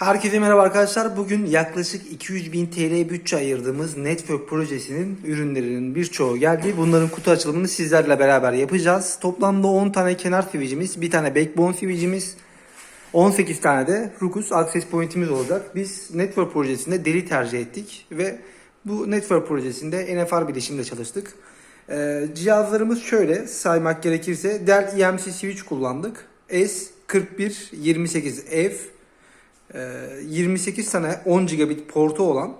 Herkese merhaba arkadaşlar. Bugün yaklaşık 200 bin TL bütçe ayırdığımız Network projesinin ürünlerinin birçoğu geldi. Bunların kutu açılımını sizlerle beraber yapacağız. Toplamda 10 tane kenar switch'imiz, bir tane backbone switch'imiz, 18 tane de Ruckus access point'imiz olacak. Biz Network projesinde deri tercih ettik ve bu Network projesinde NFR bilişimde çalıştık. Ee, cihazlarımız şöyle saymak gerekirse Dell EMC switch kullandık. S4128F ee, 28 tane 10 gigabit portu olan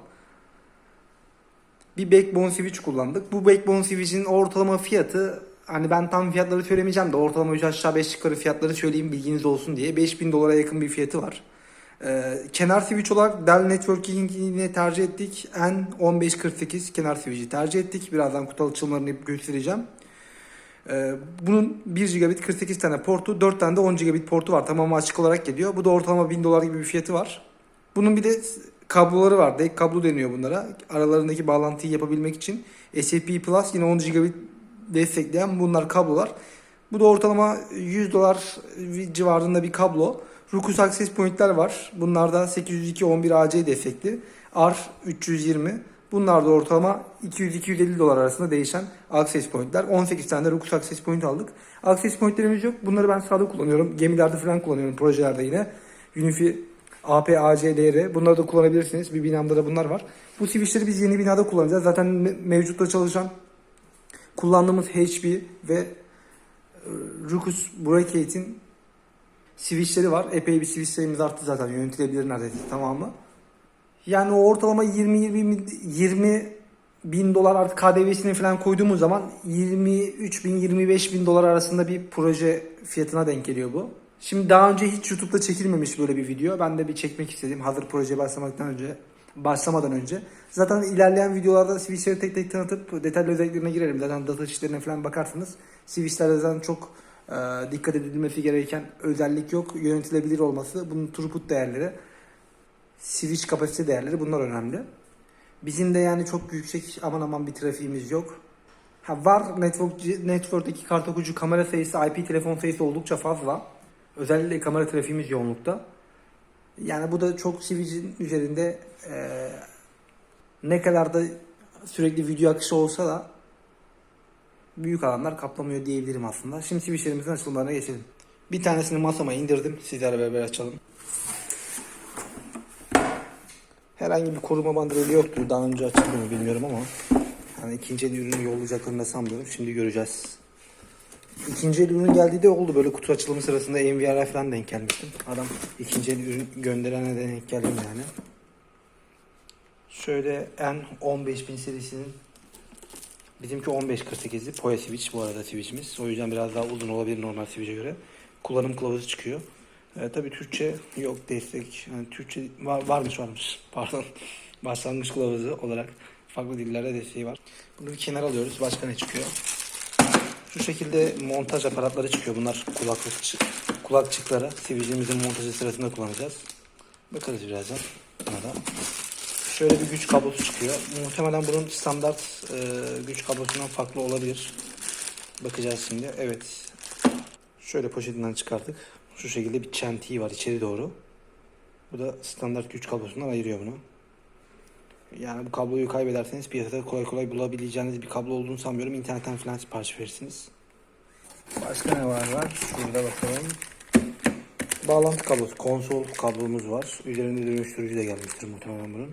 bir backbone switch kullandık. Bu backbone switch'in ortalama fiyatı hani ben tam fiyatları söylemeyeceğim de ortalama 3 aşağı 5 yukarı fiyatları söyleyeyim bilginiz olsun diye 5000 dolara yakın bir fiyatı var. Ee, kenar switch olarak Dell Networking'ini tercih ettik. N1548 kenar switch'i tercih ettik. Birazdan kutu açılımlarını göstereceğim. Ee, bunun 1 gigabit 48 tane portu, 4 tane de 10 gigabit portu var. Tamamı açık olarak geliyor. Bu da ortalama 1000 dolar gibi bir fiyatı var. Bunun bir de kabloları var. Dek kablo deniyor bunlara. Aralarındaki bağlantıyı yapabilmek için. SAP Plus yine 10 gigabit destekleyen bunlar kablolar. Bu da ortalama 100 dolar civarında bir kablo. Ruckus Access Point'ler var. Bunlar da 802 11 AC destekli. R320. Bunlar da ortalama 200-250 dolar arasında değişen access point'ler. 18 tane de Ruckus access point aldık. Access point'lerimiz yok. Bunları ben sağda kullanıyorum. Gemilerde falan kullanıyorum projelerde yine. Unifi AP, AC, DR. Bunları da kullanabilirsiniz. Bir binamda da bunlar var. Bu switchleri biz yeni binada kullanacağız. Zaten me- mevcutta çalışan kullandığımız HP ve e, Ruckus Brakete'in switchleri var. Epey bir switch sayımız arttı zaten. Yönetilebilir neredeyse tamamı. Yani o ortalama 20-20 20 bin dolar artık KDV'sini falan koyduğumuz zaman 23 bin 25 bin dolar arasında bir proje fiyatına denk geliyor bu. Şimdi daha önce hiç YouTube'da çekilmemiş böyle bir video. Ben de bir çekmek istedim hazır proje başlamaktan önce başlamadan önce. Zaten ilerleyen videolarda switchleri tek tek tanıtıp detaylı özelliklerine girerim. Zaten data sheetlerine falan bakarsınız. Switchlerde çok e, dikkat edilmesi gereken özellik yok. Yönetilebilir olması, bunun throughput değerleri, switch kapasite değerleri bunlar önemli. Bizim de yani çok yüksek aman aman bir trafiğimiz yok. Ha var network network'teki kart okuyucu kamera sayısı, IP telefon sayısı oldukça fazla. Özellikle kamera trafiğimiz yoğunlukta. Yani bu da çok switch'in üzerinde eee, ne kadar da sürekli video akışı olsa da büyük alanlar kaplamıyor diyebilirim aslında. Şimdi switchlerimizin açılımlarına geçelim. Bir tanesini masama indirdim. Sizlerle beraber açalım. Herhangi bir koruma bandrolü yoktu. Daha önce açıldı mı bilmiyorum ama. Yani ikinci el ürünü yollayacaklarını da sanmıyorum. Şimdi göreceğiz. İkinci el ürün geldiği de oldu. Böyle kutu açılımı sırasında NVR'a falan denk gelmiştim. Adam ikinci el ürün gönderene de denk geldim yani. Şöyle N15000 serisinin bizimki 1548'li Poya Switch bu arada Switch'imiz. O yüzden biraz daha uzun olabilir normal Switch'e göre. Kullanım kılavuzu çıkıyor. E, tabii Türkçe yok destek. Yani Türkçe var, varmış varmış. Pardon. Başlangıç kılavuzu olarak farklı dillerde desteği var. Bunu bir kenara alıyoruz. Başka ne çıkıyor? Şu şekilde montaj aparatları çıkıyor. Bunlar kulaklık kulakçıkları. Switch'imizin montajı sırasında kullanacağız. Bakarız birazdan. Buna da. Şöyle bir güç kablosu çıkıyor. Muhtemelen bunun standart e, güç kablosundan farklı olabilir. Bakacağız şimdi. Evet. Şöyle poşetinden çıkarttık. Şu şekilde bir çentiği var içeri doğru. Bu da standart güç kablosundan ayırıyor bunu. Yani bu kabloyu kaybederseniz piyasada kolay kolay bulabileceğiniz bir kablo olduğunu sanmıyorum. İnternetten falan sipariş verirsiniz. Başka ne var var? Şurada bakalım. Bağlantı kablosu, konsol kablomuz var. Üzerinde dönüştürücü de gelmiştir muhtemelen bunun.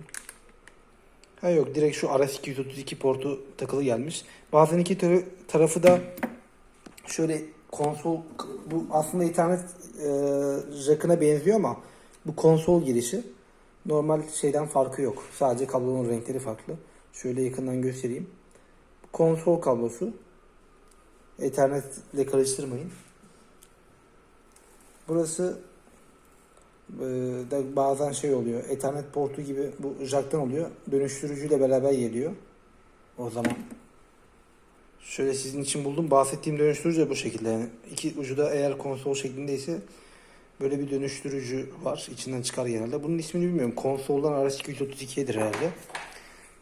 Ha yok direkt şu RS232 portu takılı gelmiş. Bazen iki tarafı da şöyle konsol bu aslında internet e, jackına benziyor ama bu konsol girişi normal şeyden farkı yok. Sadece kablonun renkleri farklı. Şöyle yakından göstereyim. Konsol kablosu. Ethernetle karıştırmayın. Burası e, da bazen şey oluyor. Ethernet portu gibi bu jacktan oluyor. Dönüştürücüyle beraber geliyor. O zaman şöyle sizin için buldum. Bahsettiğim dönüştürücü de bu şekilde. Yani iki ucu da eğer konsol şeklindeyse böyle bir dönüştürücü var. İçinden çıkar genelde. Bunun ismini bilmiyorum. Konsoldan RS232'dir herhalde.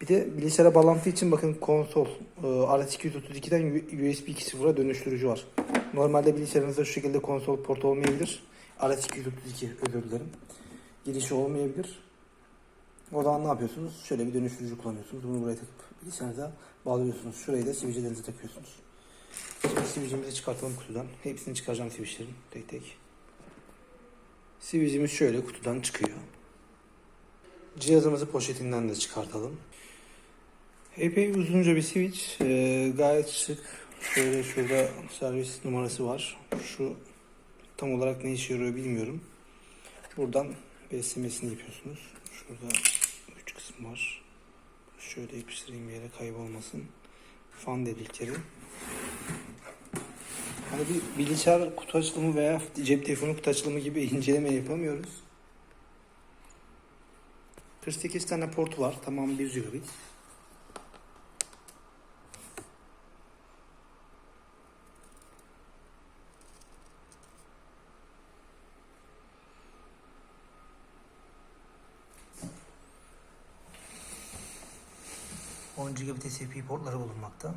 Bir de bilgisayara bağlantı için bakın konsol e, RS232'den USB 2.0'a dönüştürücü var. Normalde bilgisayarınızda şu şekilde konsol portu olmayabilir. RS232 özür dilerim. girişi olmayabilir. O zaman ne yapıyorsunuz? Şöyle bir dönüştürücü kullanıyorsunuz. Bunu buraya takıp bilgisayarınıza bağlıyorsunuz. Şurayı da sivilcelerinize takıyorsunuz. Şimdi sivilcemizi çıkartalım kutudan. Hepsini çıkaracağım sivilcelerin tek tek. Sivilcemiz şöyle kutudan çıkıyor. Cihazımızı poşetinden de çıkartalım. Epey uzunca bir switch. Ee, gayet şık. Şöyle şurada servis numarası var. Şu tam olarak ne işe yarıyor bilmiyorum. Buradan beslemesini yapıyorsunuz. Şurada kısım var. Şöyle yapıştırayım yere kaybolmasın. Fan delikleri. Hani bir bilgisayar kutu açılımı veya cep telefonu kutu açılımı gibi inceleme yapamıyoruz. 48 tane portu var. Tamam 1 gigabit. ...10 gigabit SP portları bulunmakta.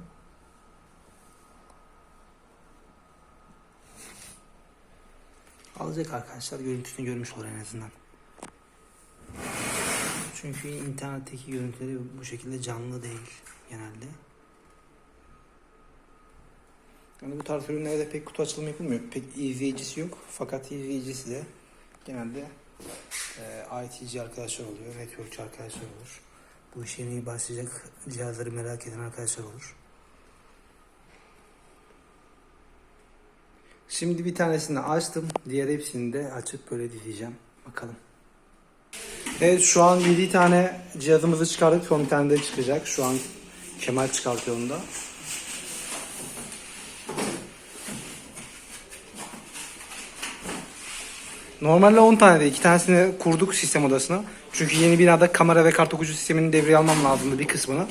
Alacak arkadaşlar görüntüsünü görmüş olur en azından. Çünkü internetteki görüntüleri bu şekilde canlı değil genelde. Yani bu tarz ürünlerde pek kutu açılımı yapılmıyor. Pek izleyicisi yok. Fakat izleyicisi de genelde e, ITC arkadaşlar oluyor, networkçi arkadaşlar olur. Bu işe yeni başlayacak cihazları merak eden arkadaşlar olur. Şimdi bir tanesini açtım. Diğer hepsini de açıp böyle dizeceğim. Bakalım. Evet şu an 7 tane cihazımızı çıkardık. Son bir tane de çıkacak. Şu an Kemal çıkartıyor onu da. Normalde 10 tane de 2 tanesini kurduk sistem odasına. Çünkü yeni binada kamera ve kart okuyucu sistemini devreye almam lazımdı bir kısmını.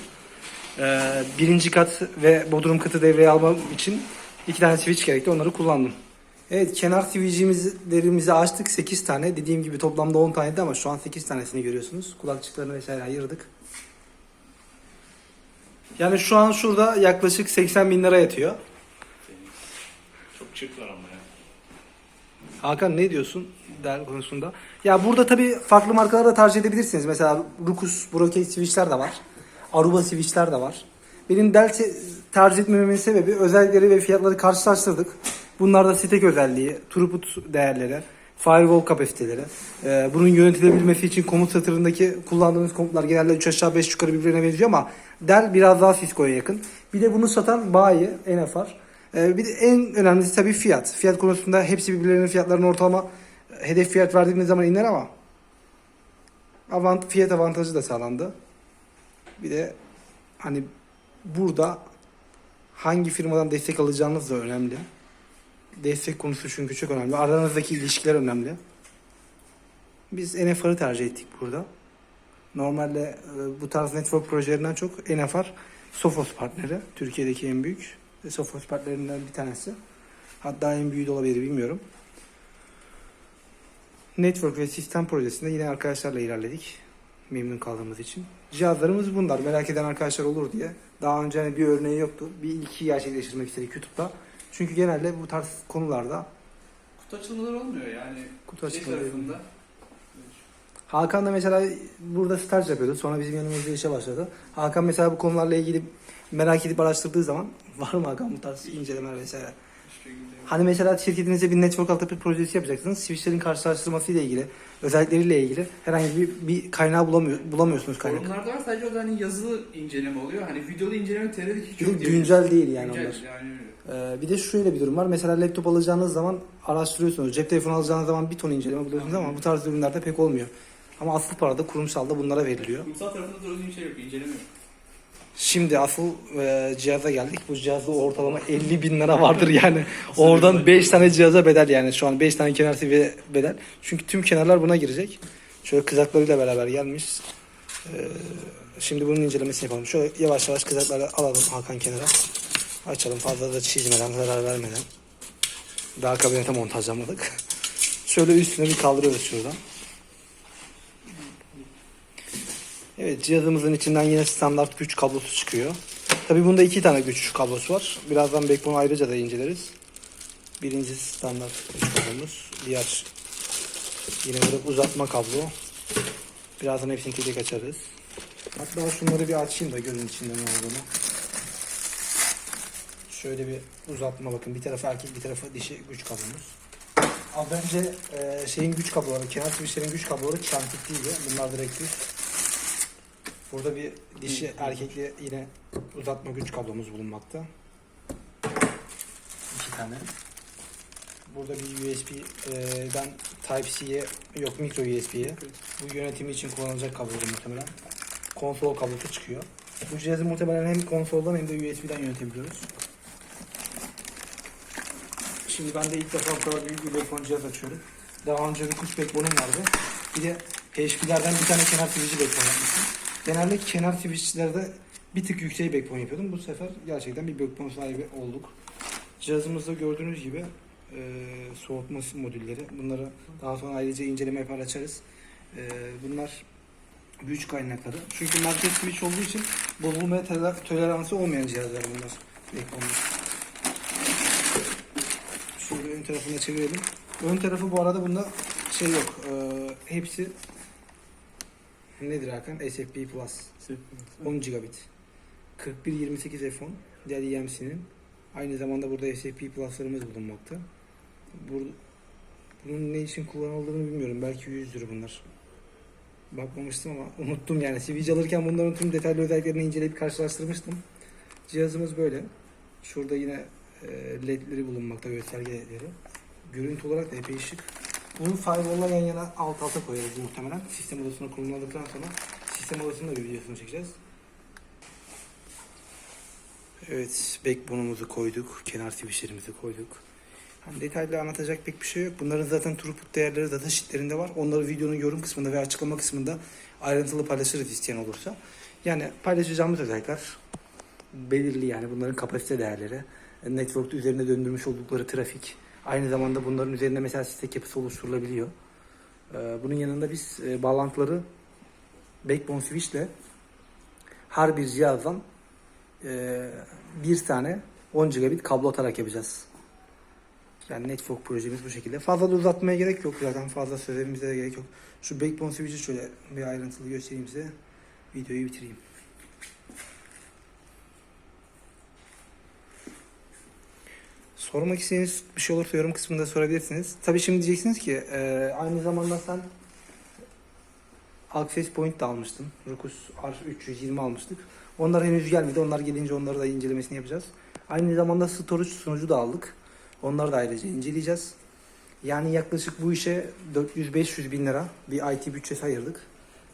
Ee, birinci kat ve bodrum katı devreye almam için iki tane switch gerekti. Onları kullandım. Evet kenar switch'imizi açtık 8 tane. Dediğim gibi toplamda 10 taneydi ama şu an 8 tanesini görüyorsunuz. Kulakçıklarını vesaire ayırdık. Yani şu an şurada yaklaşık 80 bin lira yatıyor. Çok çık var ama ya. Hakan ne diyorsun der konusunda? Ya burada tabii farklı markaları da tercih edebilirsiniz. Mesela Rukus Brocade switchler de var. Aruba switchler de var. Benim Dell te- tercih etmememin sebebi özellikleri ve fiyatları karşılaştırdık. Bunlarda stack özelliği, throughput değerleri, firewall kapasiteleri. Ee, bunun yönetilebilmesi için komut satırındaki kullandığımız komutlar genelde 3 aşağı 5 yukarı birbirine benziyor ama Dell biraz daha Cisco'ya yakın. Bir de bunu satan bayi, NFR. Ee, bir de en önemlisi tabii fiyat. Fiyat konusunda hepsi birbirlerinin fiyatlarının ortalama hedef fiyat verdiğiniz zaman iner ama avant, fiyat avantajı da sağlandı. Bir de hani burada hangi firmadan destek alacağınız da önemli. Destek konusu çünkü çok önemli. Aranızdaki ilişkiler önemli. Biz NFR'ı tercih ettik burada. Normalde e, bu tarz network projelerinden çok NFR Sophos partneri. Türkiye'deki en büyük Sophos bir tanesi. Hatta en büyüğü de olabilir bilmiyorum. Network ve sistem projesinde yine arkadaşlarla ilerledik. Memnun kaldığımız için. Cihazlarımız bunlar. Merak eden arkadaşlar olur diye. Daha önce hani bir örneği yoktu. Bir ilki gerçekleştirmek istedik YouTube'da. Çünkü genelde bu tarz konularda Kutu açılmaları olmuyor yani. Kutu şey açılmaları tarafında. Hakan da mesela burada staj yapıyordu. Sonra bizim yanımızda işe başladı. Hakan mesela bu konularla ilgili merak edip araştırdığı zaman var mı Hakan bu tarz incelemeler vesaire. Hani mesela şirketinize bir network altyapı projesi yapacaksınız. Switchlerin karşılaştırması ile ilgili, özellikleriyle ilgili herhangi bir, bir kaynağı bulamıyor, bulamıyorsunuz kaynak. Forumlarda var sadece o da hani yazılı inceleme oluyor. Hani videolu inceleme TR'deki hiç yok güncel değil yani Güncel, onlar. Yani. Ee, bir de şöyle bir durum var. Mesela laptop alacağınız zaman araştırıyorsunuz. Cep telefonu alacağınız zaman bir ton inceleme buluyorsunuz ama bu tarz ürünlerde pek olmuyor. Ama asıl parada kurumsalda bunlara veriliyor. Kurumsal tarafında da bir şey yok, inceleme yok. Şimdi asıl e, cihaza geldik. Bu cihazda ortalama 50 bin lira vardır yani. Oradan 5 tane cihaza bedel yani. Şu an 5 tane kenar seviye bedel. Çünkü tüm kenarlar buna girecek. Şöyle kızaklarıyla beraber gelmiş. E, şimdi bunun incelemesini yapalım. Şöyle yavaş yavaş kızakları alalım Hakan kenara. Açalım fazla da çizmeden, zarar vermeden. Daha kabinete montajlamadık. Şöyle üstüne bir kaldırıyoruz şuradan. Evet cihazımızın içinden yine standart güç kablosu çıkıyor. Tabi bunda iki tane güç kablosu var. Birazdan backbone'u ayrıca da inceleriz. Birincisi standart güç kablomuz. Diğer Yine burada uzatma kablo. Birazdan hepsini tek tek açarız. Hatta şunları bir açayım da görün içinde ne olduğunu. Şöyle bir uzatma bakın. Bir tarafı erkek bir tarafı dişi güç kablomuz. Az önce e, şeyin güç kabloları, kenar switchlerin güç kabloları çentikliydi. Bunlar direktif. Burada bir dişi erkekli yine uzatma güç kablomuz bulunmakta. İki tane. Burada bir USB'den Type-C'ye yok micro USB'ye. Bu yönetimi için kullanılacak kablo muhtemelen. Konsol kablosu çıkıyor. Bu cihazı muhtemelen hem konsoldan hem de USB'den yönetebiliyoruz. Şimdi ben de ilk defa bu kadar büyük bir backbone cihaz açıyorum. Daha önce bir kuş backbone'um vardı. Bir de HP'lerden bir tane kenar switch'i backbone yapmıştım. Genelde kenar switch'lerde bir tık yüksek backbone yapıyordum. Bu sefer gerçekten bir backbone sahibi olduk. Cihazımızda gördüğünüz gibi e, soğutma modülleri. Bunları daha sonra ayrıca inceleme yapar açarız. E, bunlar güç kaynakları. Çünkü merkez switch olduğu için bozulmaya toler- toleransı olmayan cihazlar bunlar. Backbone'lar. Şöyle ön tarafına çevirelim. Ön tarafı bu arada bunda şey yok. E, hepsi nedir Hakan? SFP Plus. 10 gigabit. 4128 F10 diğer EMC'nin. Aynı zamanda burada SFP Plus'larımız bulunmakta. Burada, bunun ne için kullanıldığını bilmiyorum. Belki 100'dür bunlar. Bakmamıştım ama unuttum yani. Switch alırken bunların tüm detaylı özelliklerini inceleyip karşılaştırmıştım. Cihazımız böyle. Şurada yine ledleri bulunmakta, gösterge ledleri. Görüntü olarak da epey şık. Bunu firewall'la yan yana alt alta koyarız muhtemelen. Sistem odasına konumladıktan sonra sistem odasının da bir videosunu çekeceğiz. Evet, backbone'umuzu koyduk, kenar switchlerimizi koyduk. Hani detaylı anlatacak pek bir şey yok. Bunların zaten throughput değerleri data sheetlerinde var. Onları videonun yorum kısmında ve açıklama kısmında ayrıntılı paylaşırız isteyen olursa. Yani paylaşacağımız özellikler belirli yani bunların kapasite değerleri, network'te üzerinde döndürmüş oldukları trafik, aynı zamanda bunların üzerinde mesela stack yapısı oluşturulabiliyor. Ee, Bunun yanında biz e, bağlantıları backbone switch ile her bir cihazdan e, bir tane 10 gigabit kablo atarak yapacağız. Yani network projemiz bu şekilde. Fazla da uzatmaya gerek yok zaten. Fazla söylememize de gerek yok. Şu backbone switch'i şöyle bir ayrıntılı göstereyim size. Videoyu bitireyim. Sormak istediğiniz bir şey olursa yorum kısmında sorabilirsiniz. Tabii şimdi diyeceksiniz ki e, aynı zamanda sen Access Point da almıştın. Rukus R320 almıştık. Onlar henüz gelmedi. Onlar gelince onları da incelemesini yapacağız. Aynı zamanda storage sunucu da aldık. Onları da ayrıca inceleyeceğiz. Yani yaklaşık bu işe 400-500 bin lira bir IT bütçesi ayırdık.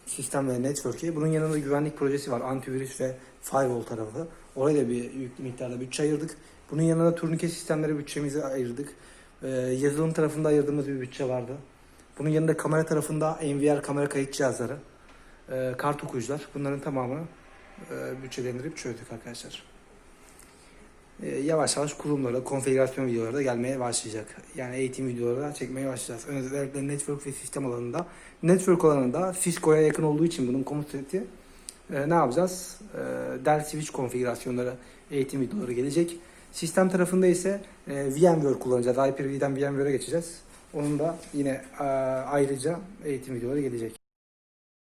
Sistem ve network'e. Bunun yanında güvenlik projesi var. Antivirüs ve firewall tarafı. Oraya da bir yüklü miktarda bütçe ayırdık. Bunun yanında turnike sistemleri bütçemizi ayırdık. Ee, yazılım tarafında ayırdığımız bir bütçe vardı. Bunun yanında kamera tarafında NVR kamera kayıt cihazları, e, kart okuyucular. Bunların tamamını e, bütçelendirip çözdük arkadaşlar. E, yavaş yavaş kurumlara, konfigürasyon videoları da gelmeye başlayacak. Yani eğitim videoları da çekmeye başlayacağız. Özellikle network ve sistem alanında. Network alanında Cisco'ya yakın olduğu için bunun komut seti e, ne yapacağız? E, Dell switch konfigürasyonları, eğitim videoları gelecek. Sistem tarafında ise e, VMware kullanacağız. Hyper-V'den VMware'e geçeceğiz. Onun da yine e, ayrıca eğitim videoları gelecek.